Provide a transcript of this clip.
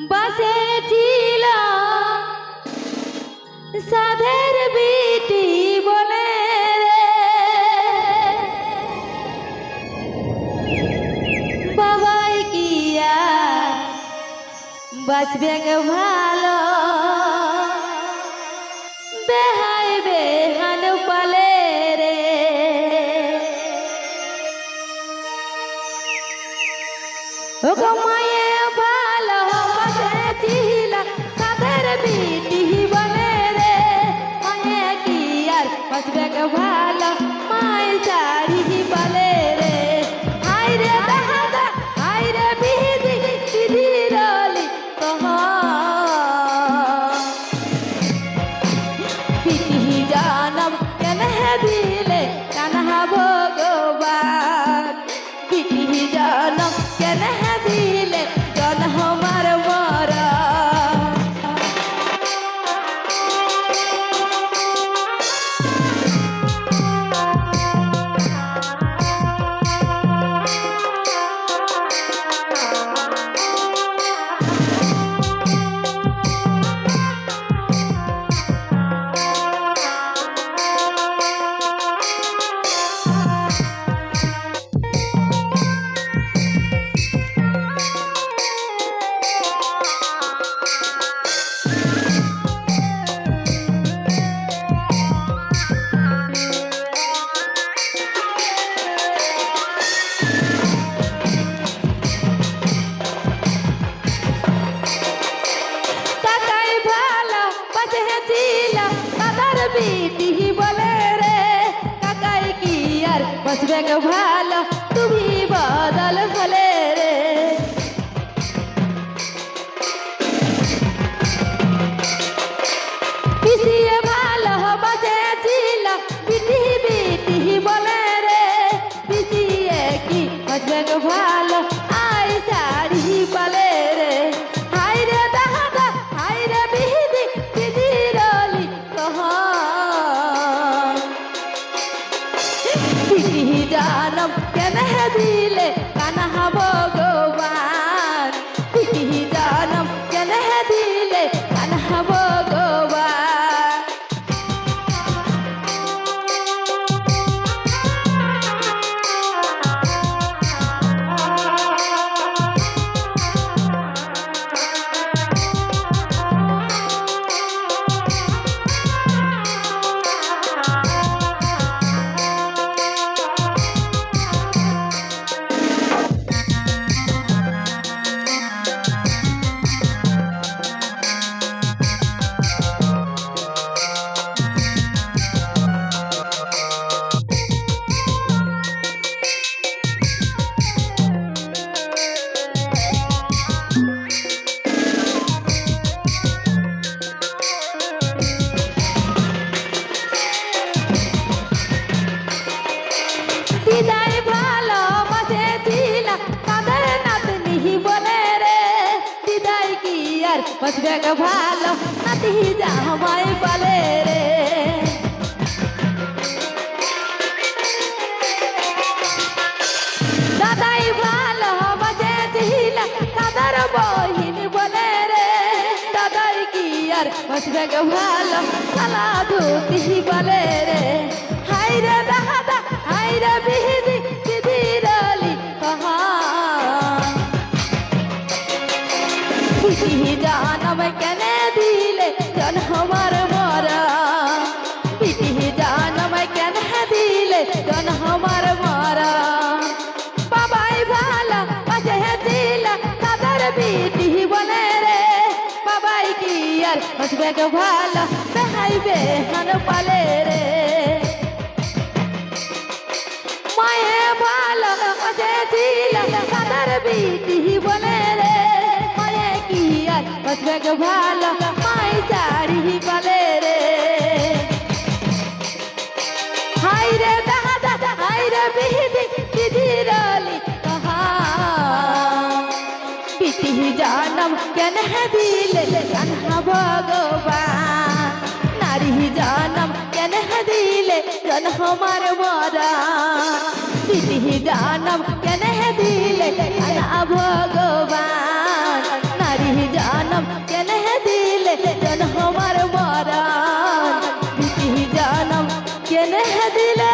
বাসেছিল সাধের বিটি বলে বাবাই কিয়া বাঁচবে ভালো? বেহাই বেহান পালে রে। ও মায়ে ভালো? মাই বাঁচেছিল দাদার বিটি বলে রে কাকাই কি আর বাঁচবে গো ভালো আর ভালো নাতি জামাই বলে রে দাদাই ভালো বাসেছিল তাদের বহিন বলে রে দাদাই কি আর বাঁচবে ভালো খালা ধুতি বলে রে হাই রে দাদা হাই রে বিধি খুশি জানম কেন দিলে জন হমার মরা পিটি জানম কেন দিলে জন হমার মরা বাবাই ভালো বাজে দিল তাদের বিটি বলে রে বাবাই কি আর হসবে ভালো বেহাই বেহান পালে রে ভালো মাই শাড়ি বলে রে। হাই রে দাদা হাই রে বিধি বিধি রলি পিটি জানম কেন দিলে কান্হা ভগবান? নারী জানম কেন দিলে জন হমার মরা? পিটি জানম কেন দিলে দিলে।